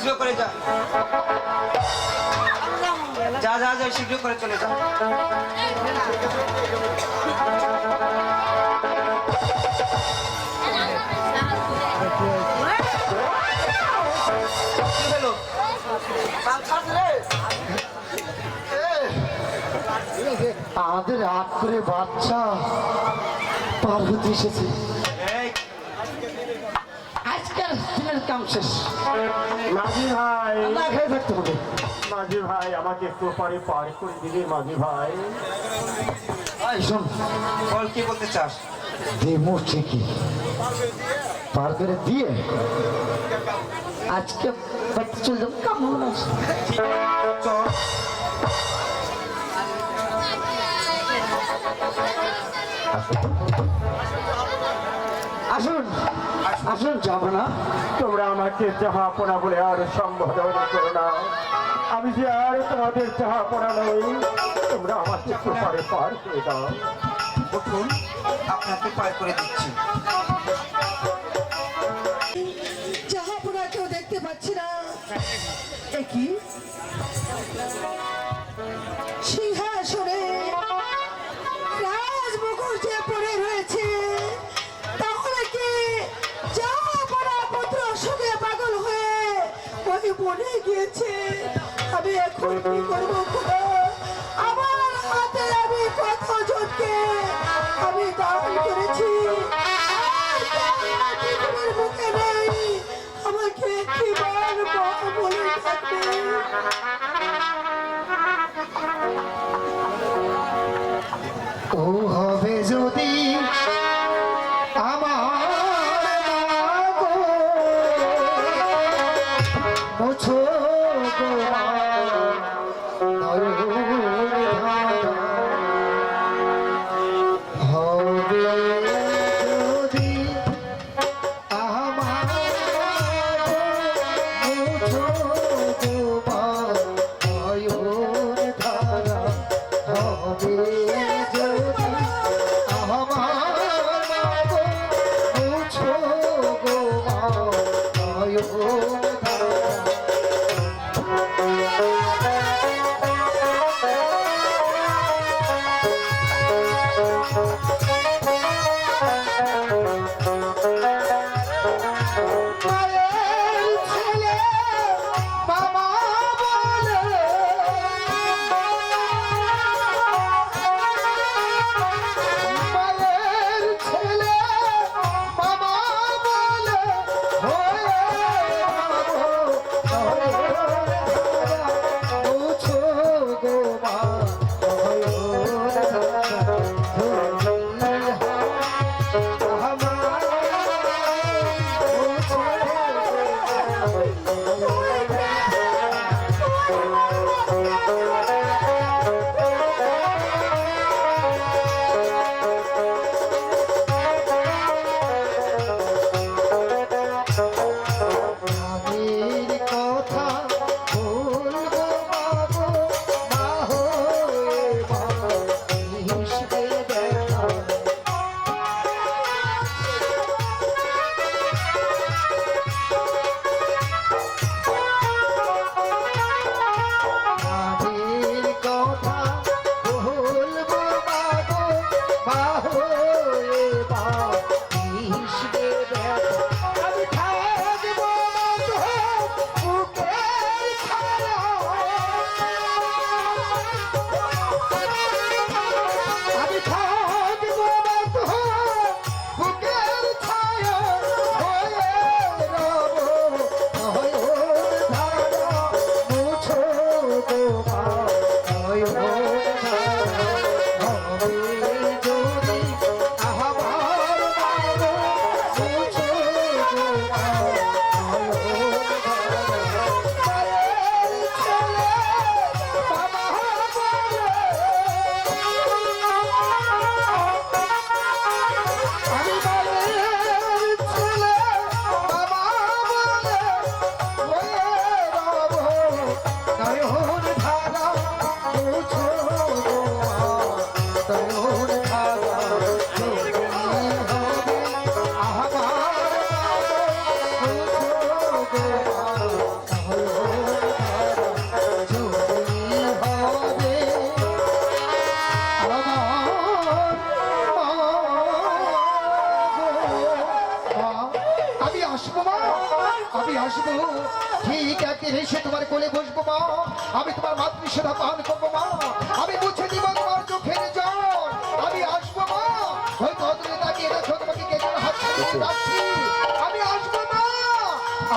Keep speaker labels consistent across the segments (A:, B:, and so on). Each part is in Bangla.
A: শীঘ্র করে যা। যা যা যা, শীঘ্র করে চলে যা।
B: আমাদের আট করে বাচ্চা পার্বতী এসেছে।
A: এই
B: কাম শেষ।
C: মাঝি ভাই।
B: না খেয়ে থাকতে হবে।
C: মাঝি ভাই আমাকে একটু পরে পার করে দিবি মাঝি ভাই।
B: এই শোন।
A: বল কি বলতে চাস?
B: দেবো ঠিকই পার করে দিয়ে আজকে বাড়িতে চলে যাব। কেমন আছে
A: চল।
B: আসুন আসুন, যাব না।
C: তোমরা আমাকে যাহা পড়া বলে আর সম্বোধন করো না। আমি যে আর তোমাদের যাহা পড়া নই, তোমরা আমাকে পরে পার করে দাও।
A: উঠুন আপনাকে পার করে দিচ্ছি।
D: জাহাপনা কেউ দেখতে পাচ্ছি না। কি? গিয়েছে আমি এখন কি করব আমার হাতে আমি কত জনকে আমি দান করেছি। আমাকে একটি বার বলে থাকবে।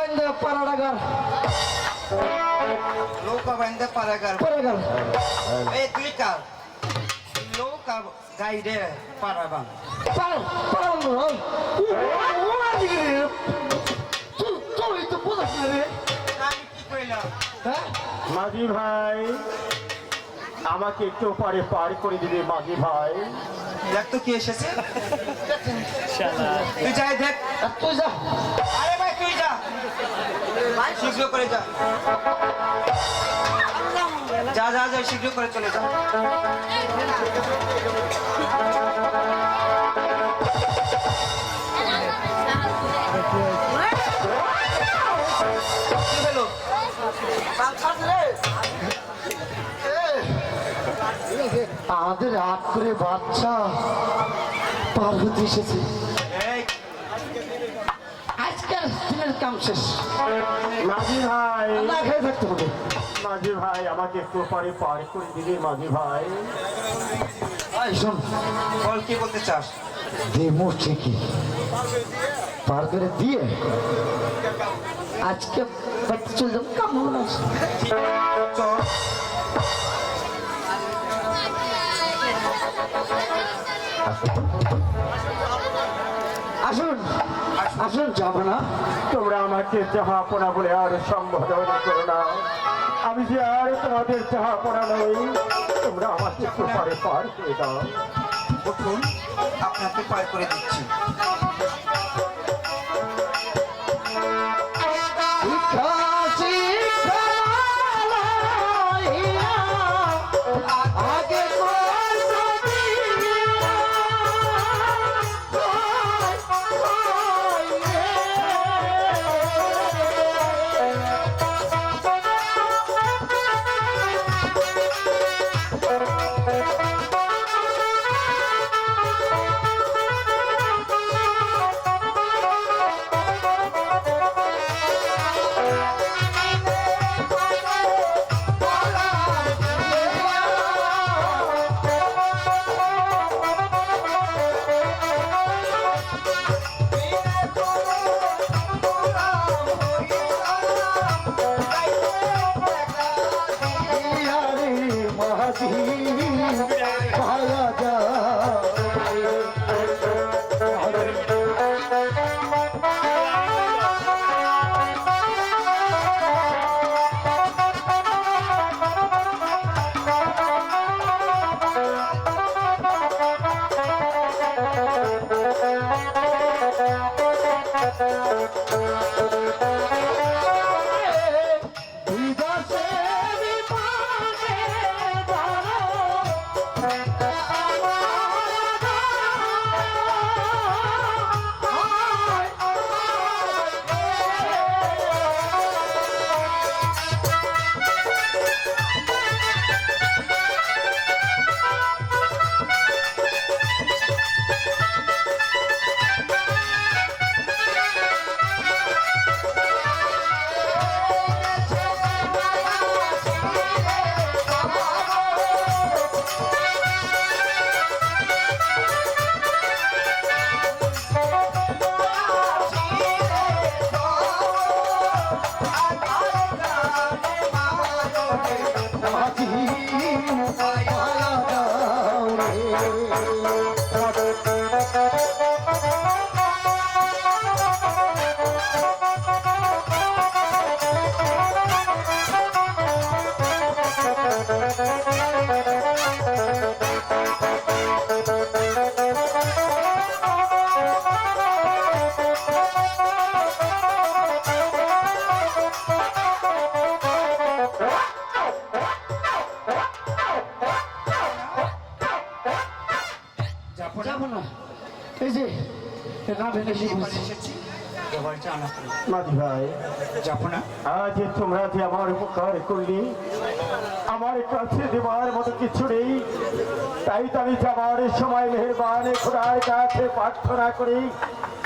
B: বাইন্দা ডাকার
A: নৌকা বান্ধে পারাগার।
B: পাড়াগার
A: এই তুই কার নৌকা গাইডে পারাবান
B: পাড়া পাড়া নয় ওরা দিকে রে তুই তুই তো বোঝাস না রে
A: আমি কি কইলাম?
B: হ্যাঁ?
C: মাঝি ভাই আমাকে একটু পারে পার করে দিবে মাঝি ভাই।
A: দেখ তো কি এসেছে। তুই যাই দেখ।
B: তুই যা।
A: শীঘ্র করে যা। যা যা যা, শীঘ্র করে চলে যা।
B: আমাদের আট করে বাচ্চা পার হতে এসেছে। আমাদের কাম শেষ
C: মাঝি ভাই।
B: না খেয়ে থাকতে হবে।
C: মাঝি ভাই আমাকে একটু পারে পার করে দিবি মাঝি ভাই।
B: এই শোন।
A: বল কি বলতে চাস?
B: দে মুখ ঠিকই পার করে দিয়ে আজকে বাড়িতে চলে যাব। কাম হলো না
A: চল
B: আসুন আসুন যাব না।
C: তোমরা আমাকে জাহাপনা বলে আর সম্বোধন করো না। আমি যে আর তোমাদের জাহাপনা নই তোমরা আমাকে একটু পারে পার করে দাও।
A: আপনাকে পার করে দিচ্ছি।
C: আজ তোমরা যে আমার উপকার করলি আমার কাছে দেওয়ার মতো কিছু নেই। তাই তো আমি যাবার সময় মেহরবানে খোদার কাছে প্রার্থনা করি।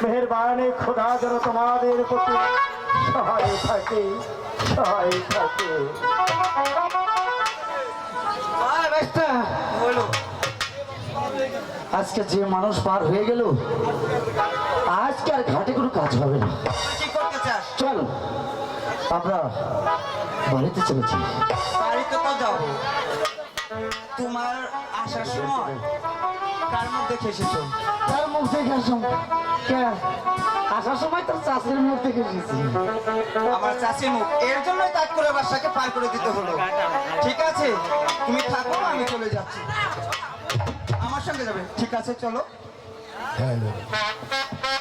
C: মেহরবানে খোদা যেন তোমাদের প্রতি সহায় থাকে সহায় থাকে।
B: আজকে যে মানুষ পার হয়ে গেল আজকে আর ঘাটে কোনো কাজ হবে না। চল আমরা বাড়িতে চলেছি।
A: বাড়িতে তো যাব। তোমার আসার সময় কার মুখ দেখে এসেছ?
B: তার মুখ দেখে আসুন? কে? আসার সময় তোর চাষের মুখ দেখে এসেছি।
A: আমার চাষি মুখ। এর জন্যই তাক করে বাসাকে পার করে দিতে হলো। ঠিক আছে? তুমি থাকো আমি চলে যাচ্ছি। আমার সঙ্গে যাবে। ঠিক আছে চলো। フフフフ。